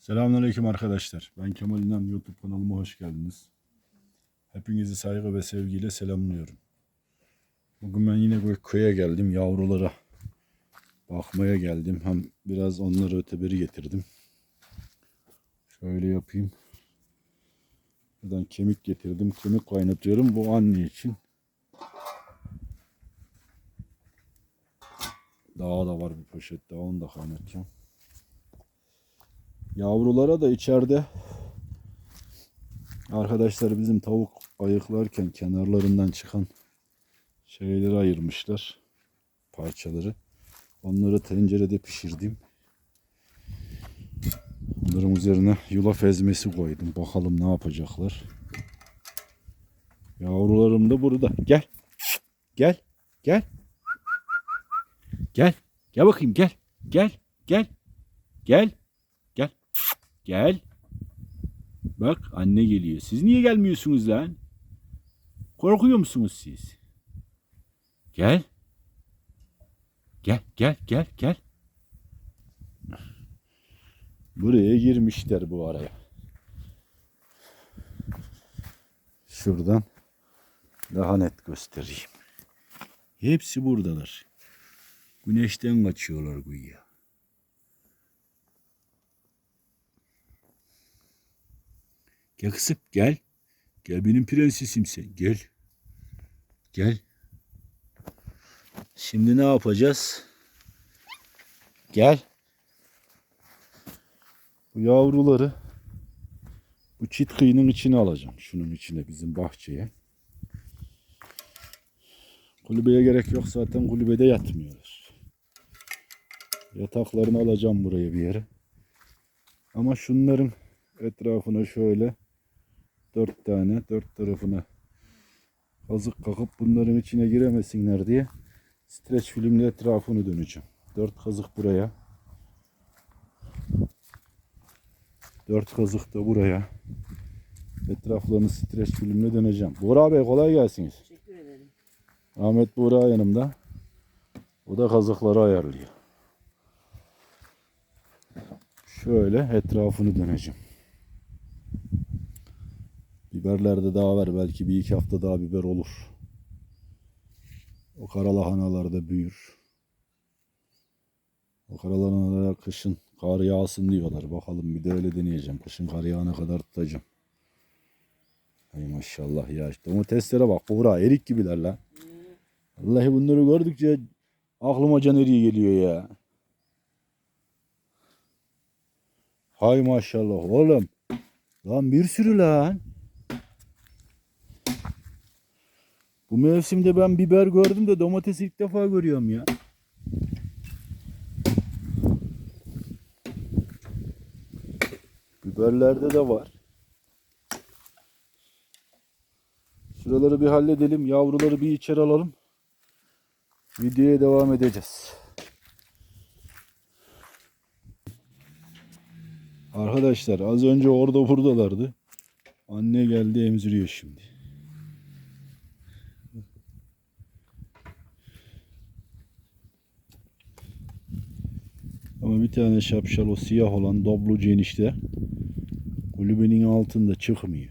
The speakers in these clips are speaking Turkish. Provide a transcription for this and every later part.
Selamünaleyküm arkadaşlar. Ben Kemal İnan YouTube kanalıma hoş geldiniz. Hepinizi saygı ve sevgiyle selamlıyorum. Bugün ben yine bu köye geldim. Yavrulara bakmaya geldim. Hem biraz onları öteberi getirdim. Şöyle yapayım. Buradan kemik getirdim. Kemik kaynatıyorum. Bu anne için. Daha da var bir poşet daha onu da kaynatacağım. Yavrulara da içeride arkadaşlar bizim tavuk ayıklarken kenarlarından çıkan şeyleri ayırmışlar. Parçaları. Onları tencerede pişirdim. Onların üzerine yulaf ezmesi koydum. Bakalım ne yapacaklar. Yavrularım da burada. Gel. Gel. Gel. Gel. Gel bakayım. Gel. Gel. Gel. Gel. Gel. Bak anne geliyor. Siz niye gelmiyorsunuz lan? Korkuyor musunuz siz? Gel. Gel gel gel gel. Buraya girmişler bu araya. Şuradan daha net göstereyim. Hepsi buradalar. Güneşten kaçıyorlar güya. Gel kızım gel. Gel benim prensesim sen gel. Gel. Şimdi ne yapacağız? Gel. Bu yavruları bu çit kıyının içine alacağım. Şunun içine bizim bahçeye. Kulübeye gerek yok zaten kulübede yatmıyorlar. Yataklarını alacağım buraya bir yere. Ama şunların etrafına şöyle dört tane dört tarafına kazık kakıp bunların içine giremesinler diye streç filmle etrafını döneceğim. Dört kazık buraya. Dört kazık da buraya. Etraflarını streç filmle döneceğim. Buğra Bey kolay gelsiniz. Teşekkür ederim. Ahmet Buğra yanımda. O da kazıkları ayarlıyor. Şöyle etrafını döneceğim. Biberlerde daha var. Belki bir iki hafta daha biber olur. O karalahanalar da büyür. O karalahanalara kışın kar yağsın diyorlar. Bakalım bir de öyle deneyeceğim. Kışın kar yağına kadar tutacağım. Ay maşallah ya. Domateslere bak. Buğra erik gibiler lan. Vallahi bunları gördükçe aklıma can eriği geliyor ya. Hay maşallah oğlum. Lan bir sürü lan. Bu mevsimde ben biber gördüm de domates ilk defa görüyorum ya. Biberlerde de var. Şuraları bir halledelim. Yavruları bir içeri alalım. Videoya devam edeceğiz. Arkadaşlar az önce orada buradalardı. Anne geldi emziriyor şimdi. Ama bir tane şapşal o siyah olan doblucu enişte kulübenin altında çıkmıyor.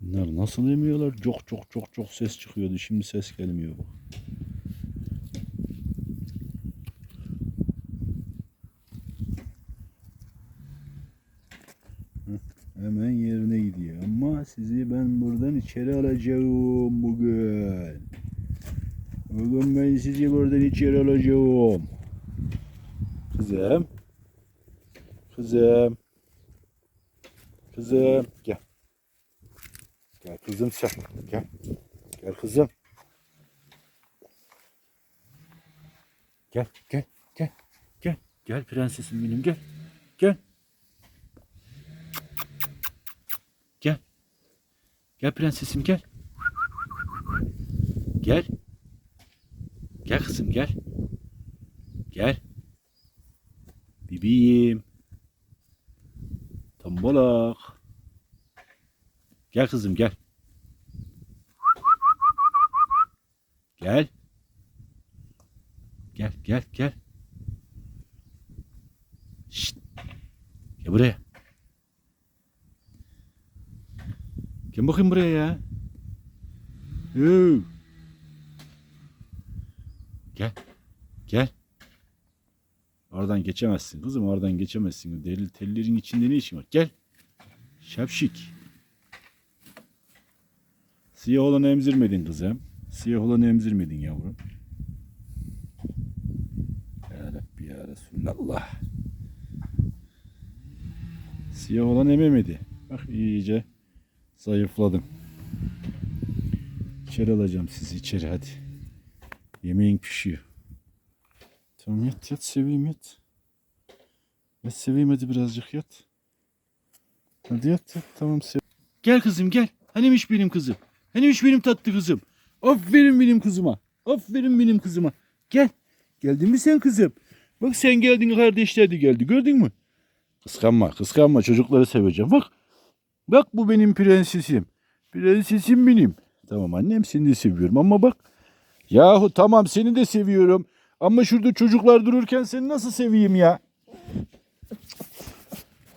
Bunlar nasıl emiyorlar? Çok çok çok çok ses çıkıyordu. Şimdi ses gelmiyor bak. Hemen yerine gidiyor. Ama sizi ben buradan içeri alacağım bugün. Bugün ben sizi buradan içeri alacağım. Kızım. Kızım. Kızım. Gel. Gel kızım sen. Gel. Gel kızım. Gel gel gel. Gel. Gel prensesim benim gel. Gel. Gel. Gel prensesim gel. Gel. Gel kızım gel. Gel. Bebeğim. Tombalak. Gel kızım gel. Gel. Gel gel gel. Gel buraya. Gel bakayım buraya ya. Yoo. Gel. Gel. Oradan geçemezsin kızım oradan geçemezsin. Deli tellerin içinde ne işin var? Gel. Şapşik. Siyah olanı emzirmedin kızım. Siyah olanı emzirmedin yavrum. Ya Rabbi ya Resulallah. Siyah olan ememedi. Bak iyice zayıfladım. İçeri alacağım sizi içeri hadi. Yemeğin pişiyor. Tamam yat yat seveyim yat. Yat seveyim hadi birazcık yat. Hadi yat yat tamam sev. Gel kızım gel. Hanimiş benim kızım. Hanimiş benim tatlı kızım. Aferin benim kızıma. Aferin benim kızıma. Gel. Geldin mi sen kızım? Bak sen geldin kardeşler de geldi gördün mü? Kıskanma kıskanma çocukları seveceğim. Bak. Bak bu benim prensesim. Prensesim benim. Tamam annem seni de seviyorum ama bak. Yahu tamam seni de seviyorum. Ama şurada çocuklar dururken seni nasıl seveyim ya?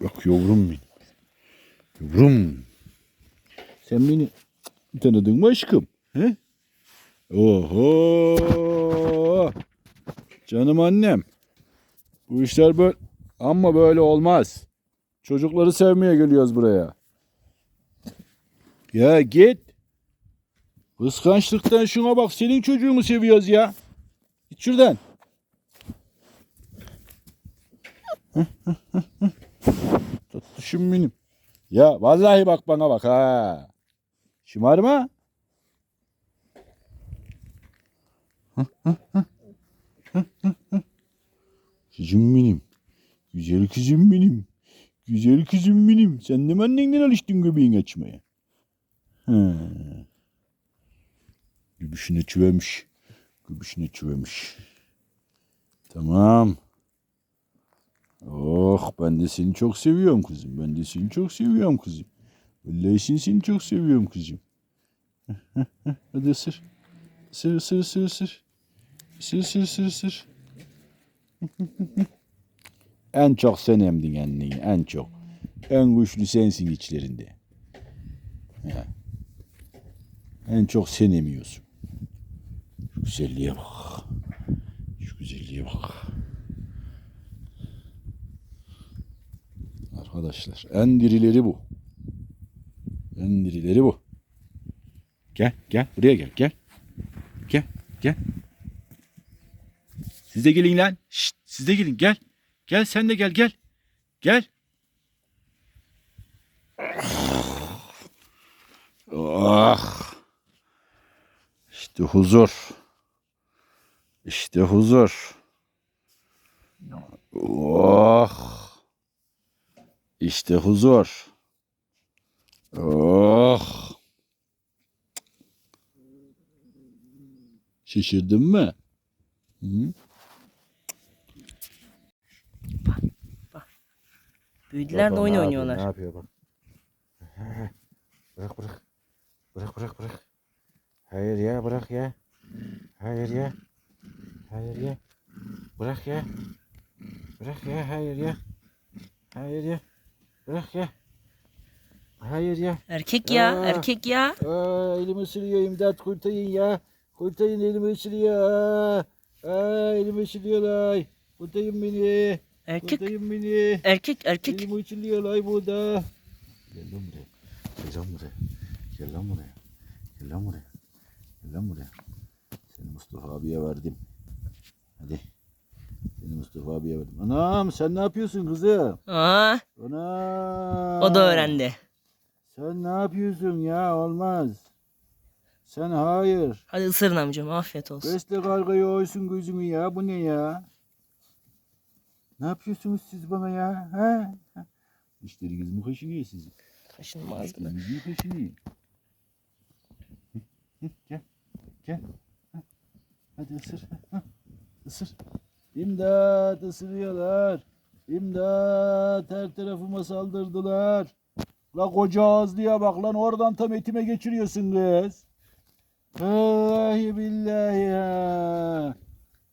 Bak yavrum benim. Yavrum. Sen beni tanıdın mı aşkım? He? Oho. Canım annem. Bu işler böyle ama böyle olmaz. Çocukları sevmeye geliyoruz buraya. Ya git. Kıskançlıktan şuna bak senin çocuğumu seviyoruz ya. Git şuradan. Tatlışım benim. Ya vallahi bak bana bak ha. Şımarma. Kızım benim. Güzel kızım benim. Güzel kızım benim. Sen de mi annenden alıştın göbeğin açmaya? He. Göbüşüne çüvemiş. Göbüşüne çüvemiş. Tamam. Oh ben de seni çok seviyorum kızım. Ben de seni çok seviyorum kızım. Vallahi seni, seni çok seviyorum kızım. Hadi ısır. Isır ısır ısır ısır. Isır ısır ısır ısır. en çok sen emdin anneyi en çok. En güçlü sensin içlerinde. Ya. En çok sen emiyorsun. Şu güzelliğe bak. Şu güzelliğe bak. Arkadaşlar en dirileri bu. En dirileri bu. Gel gel buraya gel gel. Gel gel. Siz de gelin lan. Şşt, siz de gelin gel. Gel sen de gel gel. Gel. Ah. İşte huzur. İşte huzur. Oh. İşte huzur. Oh. Şaşırdın mı? Hı? Büyüdüler de oyun oynuyorlar. Ne yapıyor bak. Bırak bırak. Bırak bırak bırak. Hayır ya bırak ya. Hayır ya. Hayır ya. Bırak ya. Bırak ya hayır ya. Hayır ya. Bırak ya. Hayır ya. Erkek ya, Aa. erkek ya. Aa, elimi ısırıyor imdat kurtarın ya. Kurtarın elimi ısırıyor. Aa, aa, elimi ısırıyorlar. Kurtarın beni. Erkek, Kurtarın beni. erkek, erkek. Elimi ısırıyorlar burada. Gel lan buraya. Gel lan buraya. Gel lan buraya. Gel lan buraya. Gel lan buraya. Seni Mustafa abiye verdim. Hadi. Seni Mustafa abiye verdim. Anam sen ne yapıyorsun kızım? Aa, Anam. o da öğrendi. Sen ne yapıyorsun ya? Olmaz. Sen hayır. Hadi ısırın amcam, afiyet olsun. Besle kargayı oysun gözümü ya. Bu ne ya? Ne yapıyorsunuz siz bana ya? Ha? Dişleriniz mi kaşınıyor sizin? Kaşınmaz mı? Dişleriniz mi kaşınıyor? Hı, hı, Gel. Gel. Hı. Hadi ısır. Hı, Isır. İmdat ısırıyorlar. İmdat her tarafıma saldırdılar. La koca ağızlıya bak lan oradan tam etime geçiriyorsun kız. Vallahi billahi ya.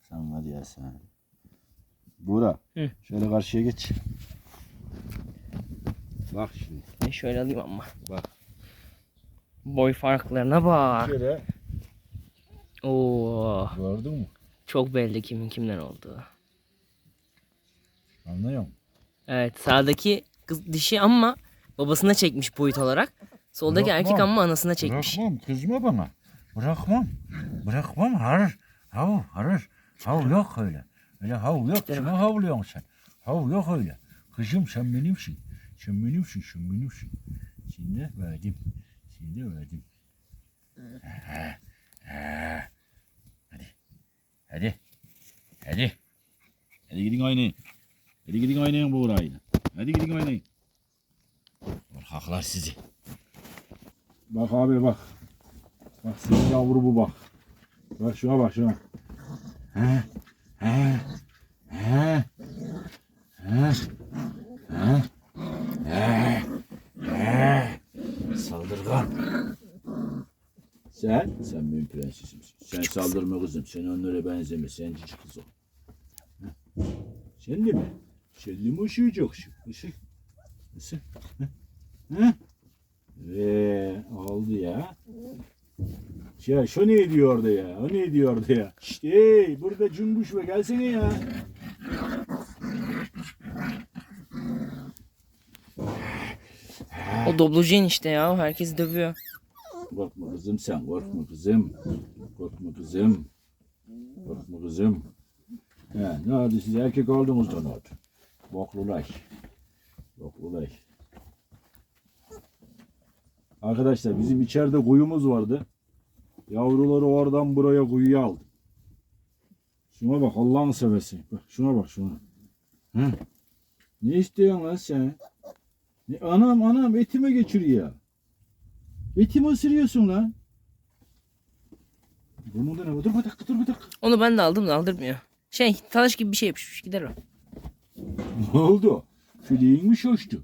Sen var ya sen. Buğra. Hı. Şöyle karşıya geç. Bak şimdi. Ben şöyle alayım ama. Bak. Boy farklarına bak. Şöyle. Oo, Gördün mü? Çok belli kimin kimden olduğu. Anlıyor musun? Evet sağdaki kız dişi ama babasına çekmiş boyut olarak. Soldaki Bırakmam. erkek ama anasına çekmiş. Bırakmam kızma bana. Bırakmam. Bırakmam hayır. Hav hayır. Hav yok öyle. Öyle hav yok. Kime havlıyorsun sen? Hav yok öyle. Kızım sen benimsin. Sen benimsin. Sen benimsin. Şimdi verdim. Şimdi verdim. Ha, ha. Hadi. Hadi. Hadi. Gidin oynayın. Hadi gidin oynayın bu orayı. Hadi gidin oynayın. Korkaklar sizi. Bak abi bak. Bak senin yavru bu bak. Bak şuna bak şuna. Ha, ha, ha, ha, ha, ha, ha. Saldırgan. Sen? Sen benim prensesimsin. Sen saldırma kızım. Sen onlara benzeme. Sen cici kız ol. Heh. Sen de mi? Sen de mi üşüyeceksin? Işık. Isık. Heh. Ve oldu ya. Ya şu ne ediyor orada ya? O ne ediyor orada ya? Şşt hey burada cumbuş ve gelsene ya. O doblojen işte ya herkes dövüyor. Korkma kızım sen korkma kızım. Korkma kızım. Korkma kızım. He, ne oldu siz erkek oldunuz da ne oldu? Boklulay. Boklulay. Arkadaşlar bizim içeride kuyumuz vardı. Yavruları oradan buraya kuyuya aldım. Şuna bak Allah'ını seversen. Bak şuna bak şuna. Hı? Ne istiyorsun lan sen? Ne, anam anam etime geçiriyor. Etimi ısırıyorsun lan. Bunun da ne var? Dur bir dakika dur bir dakika. Onu ben de aldım da aldırmıyor. Şey talaş gibi bir şey yapışmış gider o. Ne oldu? Filiğin mi şaştı?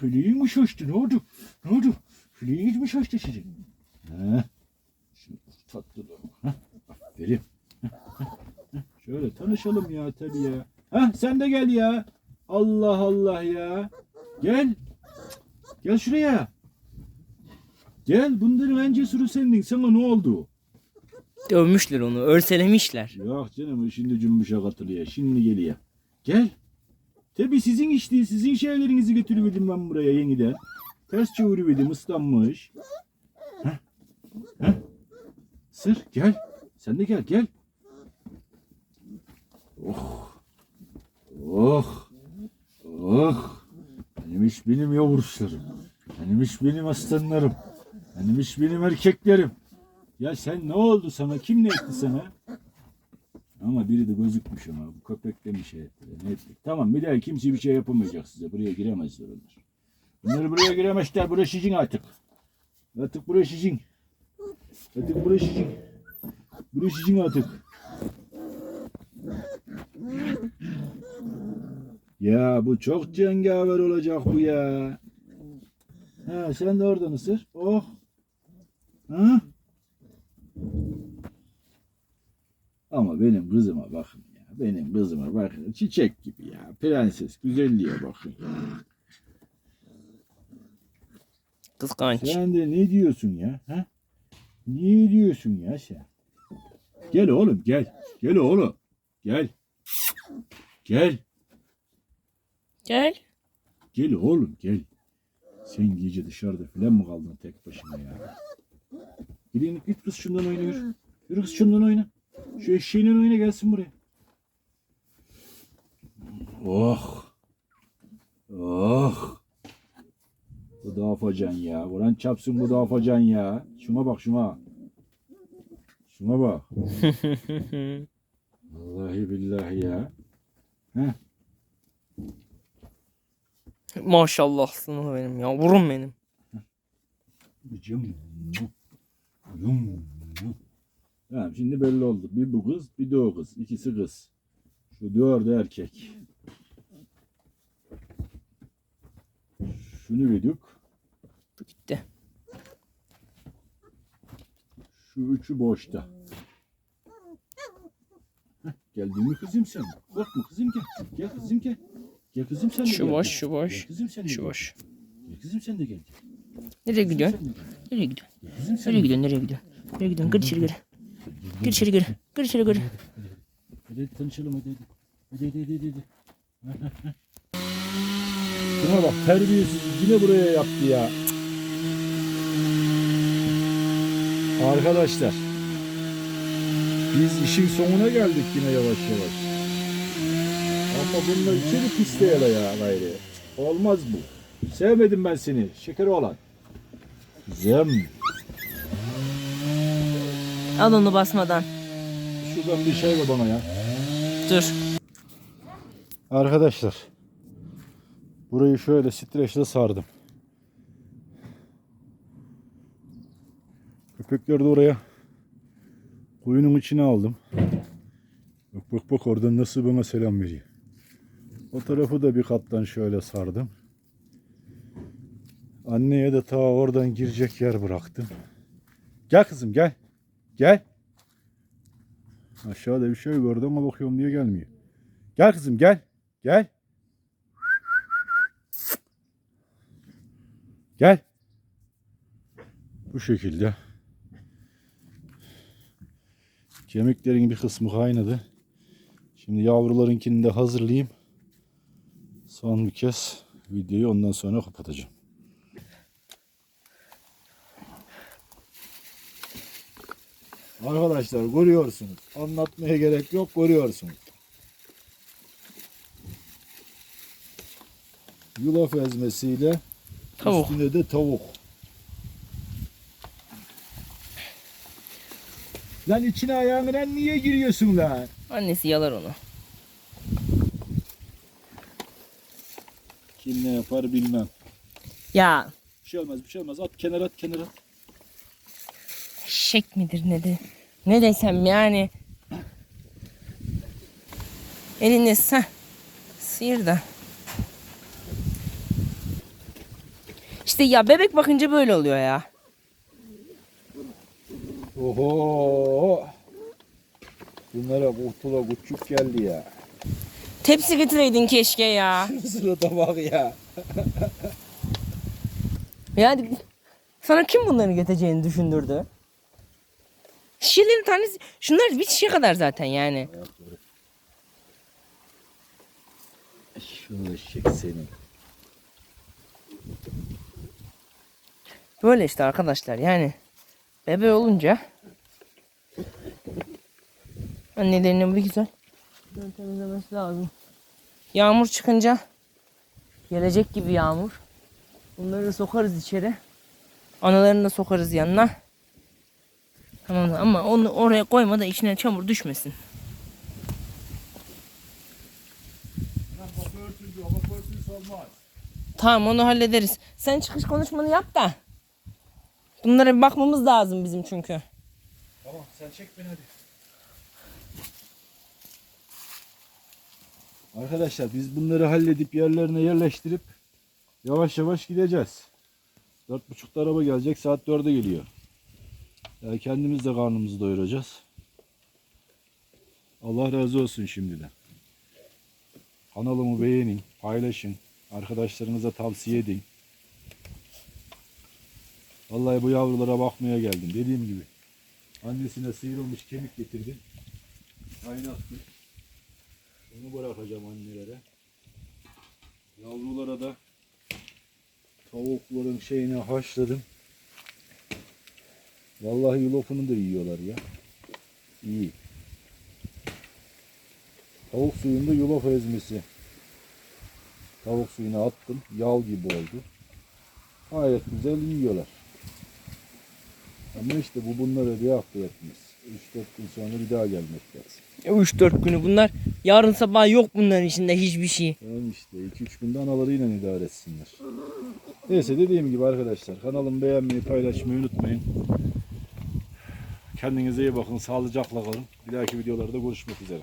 Filiğin mi şaştı? Ne oldu? Ne oldu? Filiğiniz mi şaştı sizin? He. Şimdi tatlı da. Heh, Aferin. Heh, heh, heh. Şöyle tanışalım ya tabii ya. Ha sen de gel ya. Allah Allah ya. Gel. Gel şuraya. Gel bunların en cesuru sendin. Sana ne oldu? Dövmüşler onu örselemişler. Yok canım şimdi cümbüşe katılıyor. Şimdi geliyor. Gel. Tabi sizin işte sizin şeylerinizi götürüverdim ben buraya yeniden. Ters çeviriverdim ıslanmış. Heh. Heh. Sır gel. Sen de gel gel. Oh. Oh. Oh. Benimmiş benim yavrularım. Benimmiş benim aslanlarım. Benimmiş benim erkeklerim. Ya sen ne oldu sana? Kim ne etti sana? Ama biri de gözükmüş ama. Bu köpek de bir şey etti. Ne etti? Tamam bir daha kimse bir şey yapamayacak size. Buraya giremezler onlar. Bunlar buraya giremezler. Burası sizin artık. Artık burası sizin. Artık burası sizin. Burası sizin artık. Ya bu çok cengaver olacak bu ya. Ha sen de oradan ısır. Oh. Ha? Ama benim kızıma bakın ya. Benim kızıma bakın. Çiçek gibi ya. Prenses. Güzelliğe bakın ya. Kıskanç. Sen de ne diyorsun ya? Ha? Ne diyorsun ya sen? Gel oğlum gel. Gel oğlum. Gel. Gel. Gel. Gel oğlum gel. Sen gece dışarıda falan mı kaldın tek başına ya? Gidin git kız şundan oyna yürü. Yürü kız şundan oyna. Şu eşeğinin oyna gelsin buraya. Oh. Oh. Bu da afacan ya. Ulan çapsın bu da afacan ya. Şuna bak şuna. Şuna bak. Vallahi billahi ya. Maşallah sana benim yavrum benim. Cım. Yum. Tamam şimdi belli oldu. Bir bu kız bir de o kız. İkisi kız. Şu dördü erkek. Şunu verdik. Gitti. Şu üçü boşta. Heh, Geldin mi kızım sen? Korkma kızım gel. Gel kızım gel. Gel kızım sen de Şu gel. boş, Gel. şu boş. Gel sen de Şu gel. boş. Kızım sen de gel. Nereye gidiyorsun? Nereye gidiyorsun? Nereye gidiyorsun? Nereye gidiyorsun? Nereye gidiyorsun? Gir içeri gir. Gir içeri gir. Gir içeri gir. Hadi tanışalım hadi hadi. Hadi hadi hadi. hadi. Şuna bak terbiyesiz yine buraya yaptı ya. Arkadaşlar biz işin sonuna geldik yine yavaş yavaş. Ama bunlar içeri pisleyele ya gayrı. Olmaz bu. Sevmedim ben seni şekeri olan. Zem. Al onu basmadan. Şuradan bir şey ver bana ya. Dur. Arkadaşlar burayı şöyle streçle sardım. Köpekleri de oraya kuyunun içine aldım. Bak bak bak oradan nasıl bana selam veriyor. O tarafı da bir kattan şöyle sardım. Anneye de ta oradan girecek yer bıraktım. Gel kızım gel. Gel. Aşağıda bir şey gördüm ama bakıyorum diye gelmiyor. Gel kızım gel. Gel. Gel. Bu şekilde. Kemiklerin bir kısmı kaynadı. Şimdi yavrularınkini de hazırlayayım. Son bir kez videoyu ondan sonra kapatacağım. Arkadaşlar görüyorsunuz. Anlatmaya gerek yok görüyorsunuz. Yulaf ezmesiyle Tavuk. üstüne de tavuk. Lan içine ayağına niye giriyorsun lan? Annesi yalar onu. Kim ne yapar bilmem. Ya Bir şey olmaz bir şey olmaz. At kenara at kenara at. Şek midir ne de ne desem yani elini sen sıyır da İşte ya bebek bakınca böyle oluyor ya. Oho. Bunlara kurtula küçük geldi ya. Tepsi getireydin keşke ya. Sırada bak ya. Yani sana kim bunları getireceğini düşündürdü? Şişelerin tanesi şunlar bir şişe kadar zaten yani. Şunu seni. Böyle işte arkadaşlar yani bebe olunca annelerinin bir güzel temizlemesi lazım. Yağmur çıkınca gelecek gibi yağmur. Bunları da sokarız içeri. Analarını da sokarız yanına. Tamam mı? ama onu oraya koyma da içine çamur düşmesin. Tamam onu hallederiz. Sen çıkış konuşmanı yap da. Bunlara bir bakmamız lazım bizim çünkü. Tamam sen çek beni hadi. Arkadaşlar biz bunları halledip yerlerine yerleştirip yavaş yavaş gideceğiz. Dört buçukta araba gelecek saat dörde geliyor. Yani kendimiz de karnımızı doyuracağız. Allah razı olsun şimdiden. Kanalımı beğenin, paylaşın, arkadaşlarınıza tavsiye edin. Vallahi bu yavrulara bakmaya geldim. Dediğim gibi. Annesine sıyrılmış kemik getirdim. Kaynattım. Onu bırakacağım annelere. Yavrulara da tavukların şeyini haşladım. Vallahi yulafını da yiyorlar ya. İyi. Tavuk suyunda yulaf ezmesi. Tavuk suyuna attım. Yağ gibi oldu. Gayet güzel yiyorlar. Ama işte bu bunlara bir hafta yetmez. 3-4 gün sonra bir daha gelmek lazım. 3-4 günü bunlar. Yarın sabah yok bunların içinde hiçbir şey. Tamam işte 2-3 günde analarıyla idare etsinler. Neyse dediğim gibi arkadaşlar kanalımı beğenmeyi paylaşmayı unutmayın. Kendinize iyi bakın. Sağlıcakla kalın. Bir dahaki videolarda görüşmek üzere.